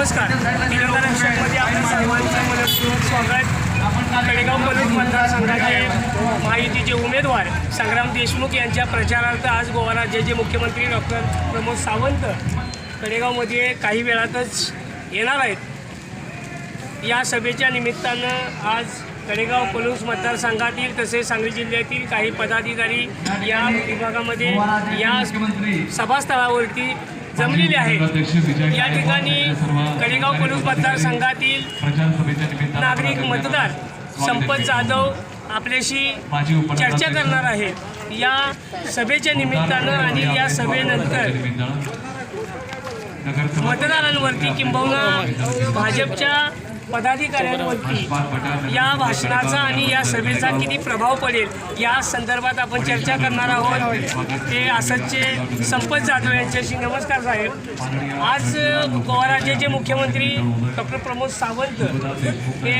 नमस्कार. तिरंगा रक्षकमध्ये आपल्या सर्वांचं मनपूर्वक स्वागत. कडेगाव पलूस मतदारसंघाचे माहितीचे उमेदवार संग्राम देशमुख यांच्या प्रचारार्थ आज गोवा राज्याचे मुख्यमंत्री डॉक्टर प्रमोद सावंत कडेगावमध्ये काही वेळातच येणार आहेत. या सभेच्या निमित्तानं आज कडेगाव पलूस मतदारसंघातील तसेच सांगली जिल्ह्यातील काही पदाधिकारी या विभागामध्ये या सभास्थळावरती जमलेले आहेत या ठिकाणी कडेगाव पलूस मतदारसंघातील नागरिक मतदार संपत जाधव आपल्याशी चर्चा करणार आहेत. या सभेच्या निमित्तानं आणि या सभेनंतर मतदारांवरती किंबहुना भाजपच्या पदाधिकाऱ्यांवरती या भाषणाचा आणि या सभेचा किती प्रभाव पडेल या संदर्भात आपण चर्चा करणार आहोत. ते आसतचे संपत जाधव यांच्याशी नमस्कार साहेब. आज गोवा राज्याचे मुख्यमंत्री डॉक्टर प्रमोद सावंत हे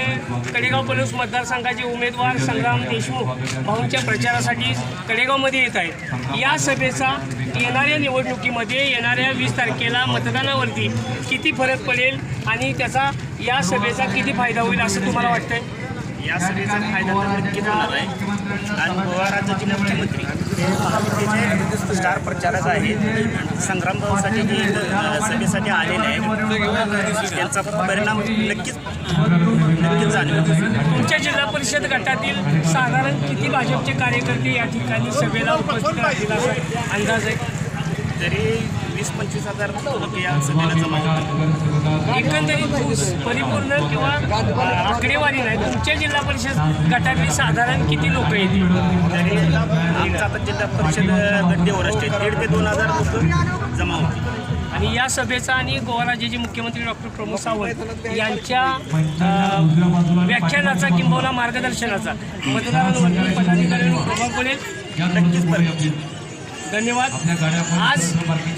कडेगाव पलूस मतदारसंघाचे उमेदवार संग्राम देशमुख भाऊंच्या प्रचारासाठी कडेगावमध्ये येत आहेत. या सभेचा येणाऱ्या निवडणुकीमध्ये येणाऱ्या वीस तारखेला मतदानावरती किती फरक पडेल आणि त्याचा या सभेचा किती फायदा होईल असं तुम्हाला वाटतंय? या सभेचा फायदा तर नक्कीच होणार आहे. आणि गोवा राज्याचे मुख्यमंत्री महायुतीचे स्टार प्रचारक आहेत. संग्राम भाऊसाठी जे सभेसाठी आलेले आहेत त्यांचा परिणाम नक्कीच नक्कीच जाणवेल तुमच्या जिल्हा परिषद गटातील साधारण किती भाजपचे कार्यकर्ते या ठिकाणी सभेला उपस्थित राहतील असा अंदाज आहे? तरी वीस पंचवीस हजार सभेला जमा होतात एकंदरीत परिपूर्ण किंवा आकडेवारी नाही तुमच्या जिल्हा परिषद गटातील साधारण किती लोक येतील तरी आमचा आता जिल्हा परिषद गड्डेवर असते. दीड ते दोन हजार लोक जमा होतील. आणि या सभेचा आणि गोवा राज्याचे मुख्यमंत्री डॉक्टर प्रमोद सावंत यांच्या व्याख्यानाचा किंबहुना मार्गदर्शनाचा मतदारांवरती पदाधिकाऱ्यांवर प्रभाव पडेल. नक्कीच. धन्यवाद. आज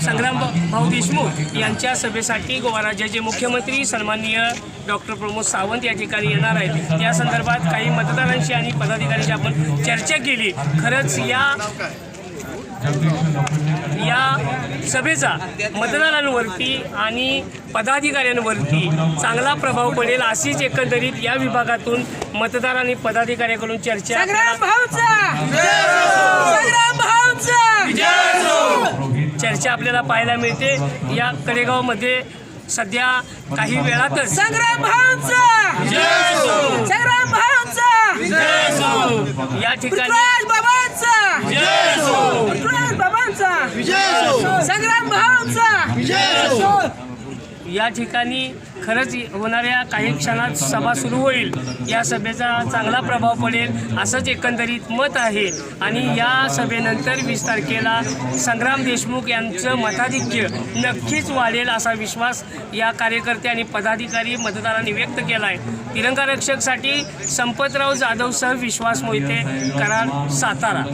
संग्राम भाऊ देशमुख यांच्या सभेसाठी गोवा राज्याचे मुख्यमंत्री सन्माननीय डॉक्टर प्रमोद सावंत या ठिकाणी येणार आहेत. त्या संदर्भात काही मतदारांशी आणि पदाधिकाऱ्यांशी आपण चर्चा केली. खरंच या या सभेचा मतदारांवरती आणि पदाधिकाऱ्यांवरती चांगला प्रभाव पडेल अशीच एकंदरीत या विभागातून मतदार आणि पदाधिकाऱ्यांकडून चर्चा चर्चा आपल्याला पाहायला मिळते. या कडेगावमध्ये सध्या काही वेळातच संग्राम संग्राम या ठिकाणी बाबांचा! संग्राम भाऊचा! या ठिकाणी खरंच होणाऱ्या काही क्षणात सभा सुरू होईल. या सभेचा चांगला प्रभाव पडेल असंच एकंदरीत मत आहे. आणि या सभेनंतर वीस तारखेला संग्राम देशमुख यांचं मताधिक्य नक्कीच वाढेल असा विश्वास या कार्यकर्ते आणि पदाधिकारी मतदारांनी व्यक्त केला आहे तिरंगा रक्षकसाठी संपतराव जाधवसह विश्वास मोहिते करार सातारा.